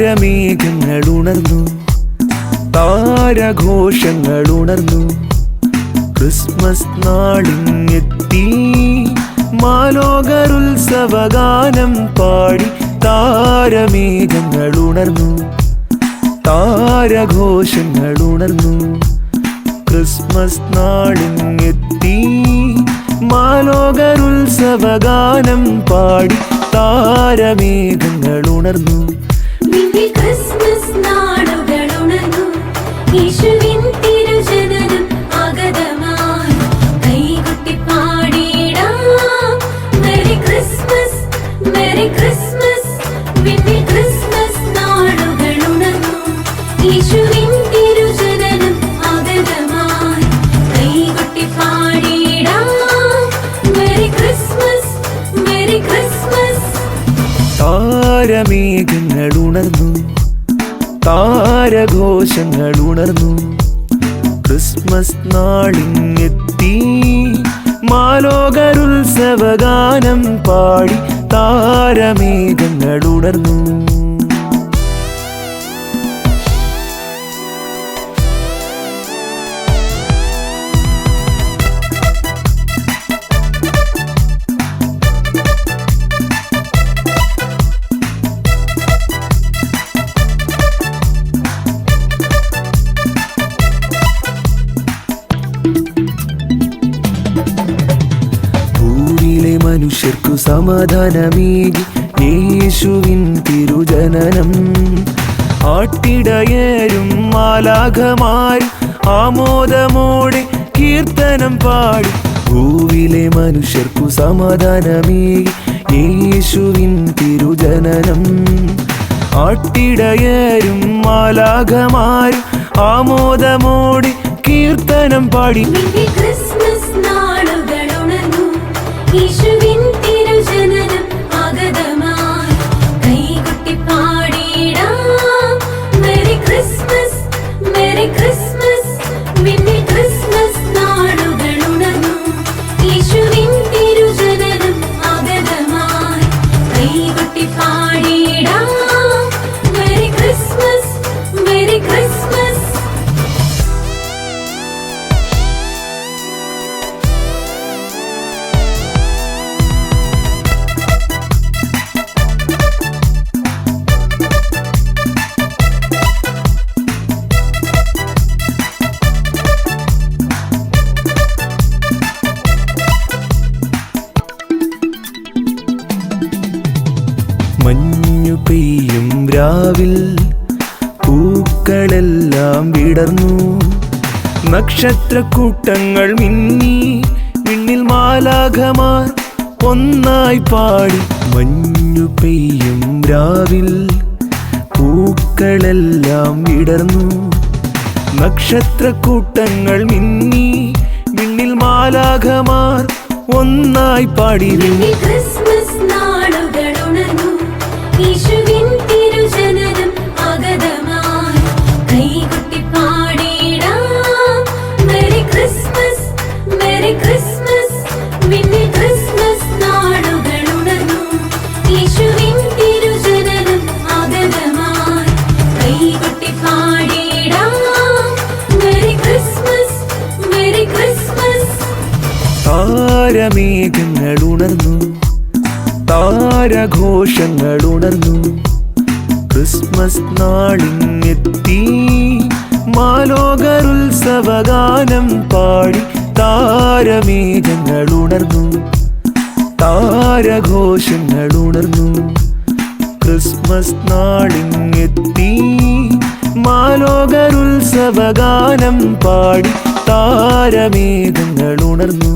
താരമേഘങ്ങൾ ഉണർന്നു. താരഘോഷങ്ങൾ ഉണർന്നു ക്രിസ്മസ് നാളിങ്ങെത്തി മാലോകരുത്സവഗാനം പാടി താരമേഘങ്ങൾ ഉണർന്നു. താരഘോഷങ്ങൾ ഉണർന്നു. ക്രിസ്മസ് നാളിങ്ങെത്തി മാലോകരുത്സവഗാനം പാടി താരമേഘങ്ങൾ ഉണർന്നു. താരമേഘങ്ങൾ ഉണർന്നു താരഘോഷങ്ങൾ ഉണർന്നു. ക്രിസ്മസ് നാളിങ്ങെത്തി മാലോകരുത്സവഗാനം പാടി താരമേഘങ്ങൾ ഉണർന്നു. മനുഷ്യർക്കു സമാധാനമേകി യേശുവിൻ തിരുജനനം. ആട്ടിടയരും മാലാഖമാരും ആമോദമോടെ കീർത്തനം പാടി. ഭൂവിലെ മനുഷ്യർക്കു സമാധാനമേകി യേശുവിൻ തിരുജനനം. ആട്ടിടയരും മാലാഘമാരും ആമോദമോടെ കീർത്തനം പാടി. ക്രിസ്മസ് നാളുകൾ ഉണർന്നു. പെയ്യും രാവിൽ. പൂക്കളെല്ലാം വിടർന്നു. നക്ഷത്രക്കൂട്ടങ്ങൾ മിന്നി മിന്നിൽ മാലാഘമാർ ഒന്നായി പാടി. മഞ്ഞു പെയ്യും രാവിൽ. പൂക്കളെല്ലാം വിടർന്നു. നക്ഷത്രക്കൂട്ടങ്ങൾ മിന്നി മിന്നിൽ മാലാഘമാർ ഒന്നായി പാടി. ക്രിസ്മസ് നാളുകൾ ഉണർന്നു. താരമേഘങ്ങൾ ഉണർന്നു താരഘോഷങ്ങൾ ഉണർന്നു ക്രിസ്മസ് നാളിങ്ങെത്തി മാലോകരുത്സവഗാനം പാടി താരമേഘങ്ങൾ ഉണർന്നു താരഘോഷങ്ങൾ ഉണർന്നു ക്രിസ്മസ് നാളിങ്ങെത്തി മാലോകരുത്സവഗാനം പാടി താരമേഘങ്ങൾ ഉണർന്നു